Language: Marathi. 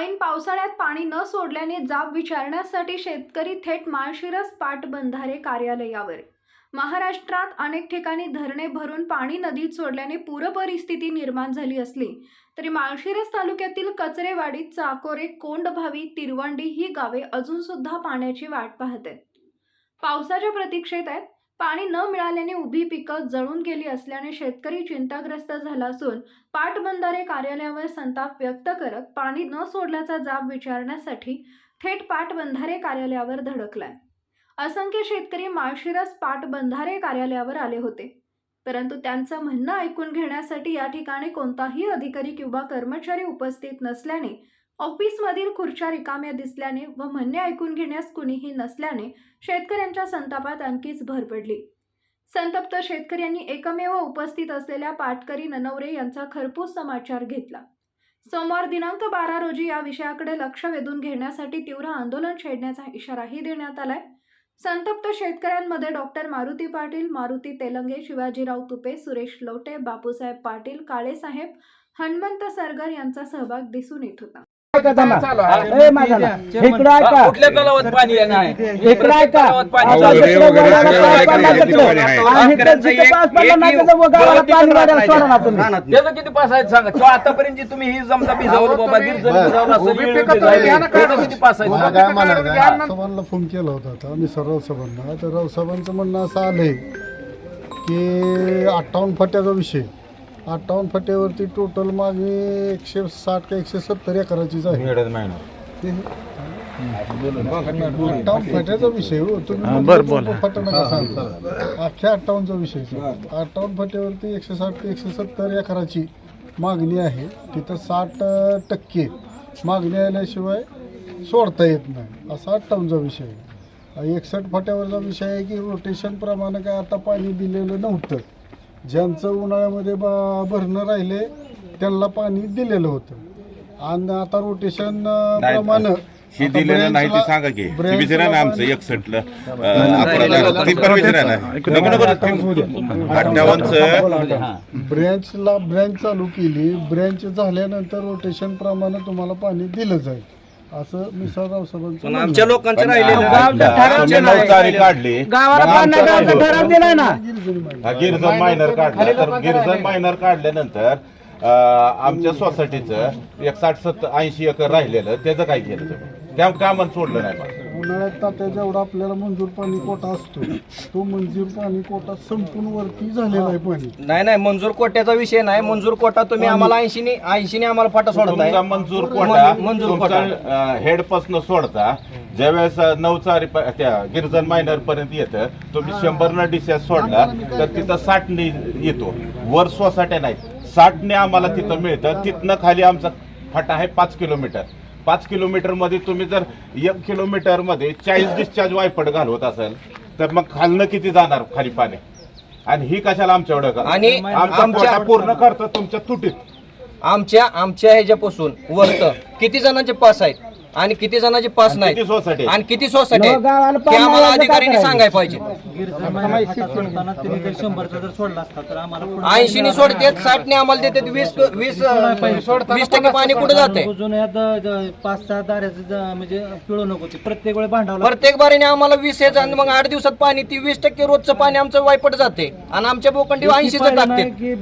ऐन पावसाळ्यात पाणी न सोडल्याने जाब विचारण्यासाठी शेतकरी थेट माळशिरस पाटबंधारे कार्यालयावर. महाराष्ट्रात अनेक ठिकाणी धरणे भरून पाणी नदीत सोडल्याने पूरपरिस्थिती निर्माण झाली असली तरी माळशिरस तालुक्यातील कचरेवाडी चाकोरे कोंडभावी तिरवंडी ही गावे अजूनसुद्धा पाण्याची वाट पाहत आहेत. पावसाच्या प्रतीक्षेत आहेत. पाणी न मिळाल्याने उभी पिकं जळून गेली असल्याने शेतकरी चिंताग्रस्त झाला असून पाटबंधारे कार्यालयावर संताप व्यक्त करत पाणी न सोडल्याचा जाब विचारण्यासाठी थेट पाटबंधारे कार्यालयावर धडकलाय. असंख्य शेतकरी माळशिरस पाटबंधारे कार्यालयावर आले होते. परंतु त्यांचं म्हणणं ऐकून घेण्यासाठी या ठिकाणी कोणताही अधिकारी किंवा कर्मचारी उपस्थित नसल्याने ऑफिसमधील खुर्च्या रिकाम्या दिसल्याने व म्हणणे ऐकून घेण्यास कुणीही नसल्याने शेतकऱ्यांच्या संतापात आणखीच भर पडली. संतप्त शेतकऱ्यांनी एकमेव उपस्थित असलेल्या पाटकरी ननवरे यांचा खरपूस समाचार घेतला. सोमवार दिनांक बारा रोजी या विषयाकडे लक्ष वेधून घेण्यासाठी तीव्र आंदोलन छेडण्याचा इशाराही देण्यात आलाय. संतप्त शेतकऱ्यांमध्ये डॉक्टर मारुती पाटील मारुती तेलंगे शिवाजीराव तुपे सुरेश लोटे बापूसाहेब पाटील काळेसाहेब हनुमंत सरगर यांचा सहभाग दिसून येत होता. इकडं ऐका. कुठल्या तलावात पाणी इकडं ऐका. त्याचं किती पास आहेत सांगा? किंवा आतापर्यंत जी तुम्ही ही जमता भिजावलं बाबा. किती पास आहेत फोन केला होता आता. मी सर रावसाहेबांना तर रावसाहेबांचं म्हणणं असं आलंय की अठ्ठावन्न फट्याचा विषय. अठ्ठावन्न फट्यावरती टोटल माझी एकशे साठ का एकशे सत्तर एकराचीच आहे. अठ्ठावन्न फट्याचा विषय हो तुम्ही फटा नका सांगता अख्ख्या अठ्ठावन्नचा विषय अठ्ठावन्न फट्यावरती एकशे साठ ते एकशे सत्तर एकराची मागणी आहे. तिथं साठ टक्के मागणी आल्याशिवाय सोडता येत नाही. असा अठ्ठावन्नचा विषय आहे. एकसष्ट फाट्यावरचा विषय आहे की रोटेशन प्रमाणे काय आता पाणी दिलेलं नव्हतं. ज्यांचं उन्हाळ्यामध्ये बा भरणं राहिले त्यांना पाणी दिलेलं होतं. आणि आता रोटेशन प्रमाणे ही दिलेलं नाही ती सांगा की. branch ती विचारा ना ला आमचं पाणी- एकसष्टला अकरा झालं ती पण विचारा ना. नको नको अठ्ठावन्नचं ब्रँचला ब्रँच चालू केली. ब्रँच झाल्यानंतर रोटेशन प्रमाणे तुम्हाला पाणी दिलं जाईल. असं मी सराव पण आमच्या लोकांचं राहिलेलं गावच्या ठराव तुम्ही नऊ तारीख काढली. गावाला मग पाणी आमचं गावचा राहिलं ठराव होतं. दिलाय ना. हा, गिरजन मायनर काढलं. तर गिरजन मायनर काढल्यानंतर अं, आमच्या सोसायटीचं एक साठ सत्तर ऐंशी एकर राहिलेलं त्याचं काय केलं तुम्ही? त्या कामं सोडलं नाही मग. उन्हाळ्यात तात्या जेवढा आपल्याला मंजूर पाणी कोटा असतो तो मंजूर पाणी कोटा संपूर्ण वरती झालेला आहे पाणी. नाही नाही मंजूर कोट्याचा विषय नाही. मंजूर कोटा तुम्ही आम्हाला ऐंशीने ऐंशीने आम्हाला फाटा सोडताय. तुमचा मंजूर कोटा मंजूर कोटा. हेड पासन सोडता. ज्यावेळेस अं, नऊ चारी प- त्या गिरजन मायनर पर्यंत येतं तुम्ही शंभर न डिस्चार्ज सोडला तर तिथं साठ ने येतो. वर सोसाट्या नाही. साठने आम्हाला तिथं मिळतं. तिथनं खाली आमचा फाटा आहे पाच किलोमीटर. पाच किलोमीटरमध्ये तुम्ही जर एक किलोमीटरमध्ये चाळीस डिस्चार्ज वायपट घालवत असेल तर मग खालनं किती जाणार खाली पाणी? आणि ही कशाला आमच्या एवढं आणि आमचा आमच्या- कोटा पूर्ण करतो तुमच्या तुटीत. आमच्या आमच्या ह्याच्यापासून वरत. किती जणांचे पास आहेत? आणि किती जणांचे पास नाही. किती सोसायटी आहेत? आणि किती सोसायटी ते आम्हाला अधिकाऱ्यांनी काय सांगायला पाहिजे. शंभरचा जर सोडला असता तर आम्हाला सोडतात देतात वीस वीस वीस टक्के पाणी कुठे जाते यात पाच सहा दाऱ्याचं म्हणजे पिळू नको ते प्रत्येक वेळी भांडावं प्रत्येक बारीने आम्हाला वीस यायचं आणि मग आठ दिवसात पाणी ती वीस टक्के रोजचं पाणी आमचं वायपट जाते. आणि आमच्या बोकंडी ऐंशीच टाकते. की